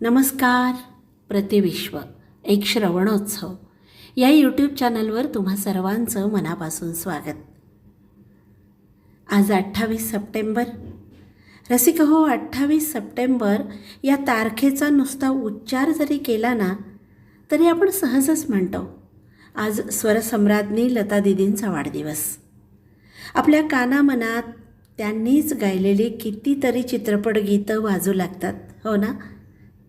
नमस्कार प्रतिविश्व एक श्रवणोत्सव. या यूट्यूब चॅनलवर तुम्हा सर्वांचं मनापासून स्वागत. आज अठ्ठावीस सप्टेंबर. रसिक हो अठ्ठावीस सप्टेंबर या तारखेचा नुसता उच्चार जरी केला ना तरी आपण सहजच म्हणतो आज स्वरसम्राज्ञी लता दिदींचा वाढदिवस. आपल्या कानामनात त्यांनीच गायलेली कितीतरी चित्रपट गीतं वाजू लागतात हो ना?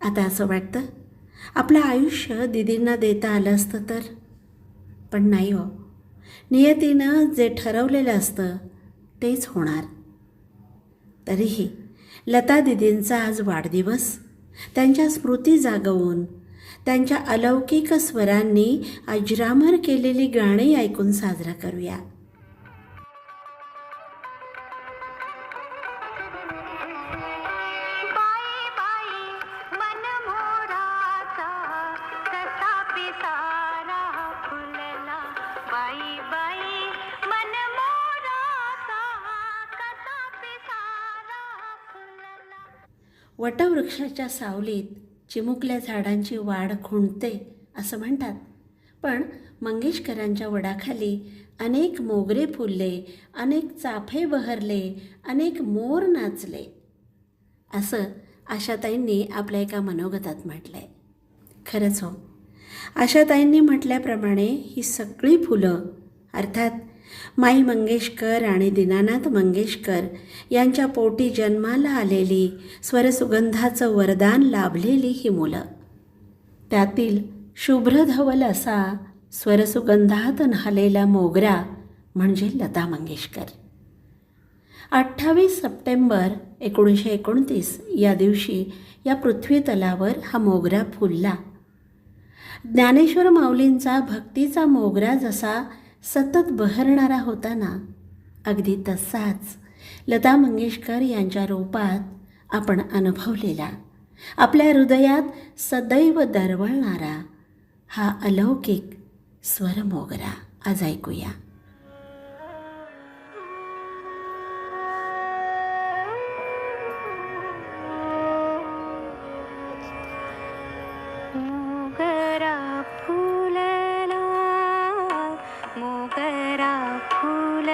आता असं वाटतं? आपलं आयुष्य दिदींना देता आलं असतं तर? पण नाही हो. नियतीनं जे ठरवलेलं असतं तेच होणार. तरीही लता दिदींचा आज वाढदिवस त्यांच्या स्मृती जागवून त्यांच्या अलौकिक स्वरांनी अजरामर केलेली गाणी ऐकून साजरा करूया. वटवृक्षाच्या सावलीत चिमुकल्या झाडांची वाढ खुंटते असं म्हणतात. पण मंगेशकरांच्या वडाखाली अनेक मोगरे फुलले अनेक चाफे बहरले अनेक मोर नाचले असं आशाताईंनी आपल्या एका मनोगतात म्हटलं आहे खरंच हो. आशाताईंनी म्हटल्याप्रमाणे ही सगळी फुलं अर्थात माई मंगेशकर आणि दीनानाथ मंगेशकर यांच्या पोटी जन्माला आलेली स्वरसुगंधाचं वरदान लाभलेली ही मुलं. त्यातील शुभ्रधवल असा स्वरसुगंधात न्हालेला मोगरा म्हणजे लता मंगेशकर. अठ्ठावीस सप्टेंबर एकोणीसशे एकोणतीस या दिवशी या पृथ्वी तलावर हा मोगरा फुलला. ज्ञानेश्वर माऊलींचा भक्तीचा मोगरा जसा सतत बहरणारा होता ना अगदी तसाच लता मंगेशकर यांच्या रूपात आपण अनुभवलेला. आपल्या हृदयात सदैव दरवळणारा हा अलौकिक स्वर मोगरा आज ऐकूया. मोगरा फुल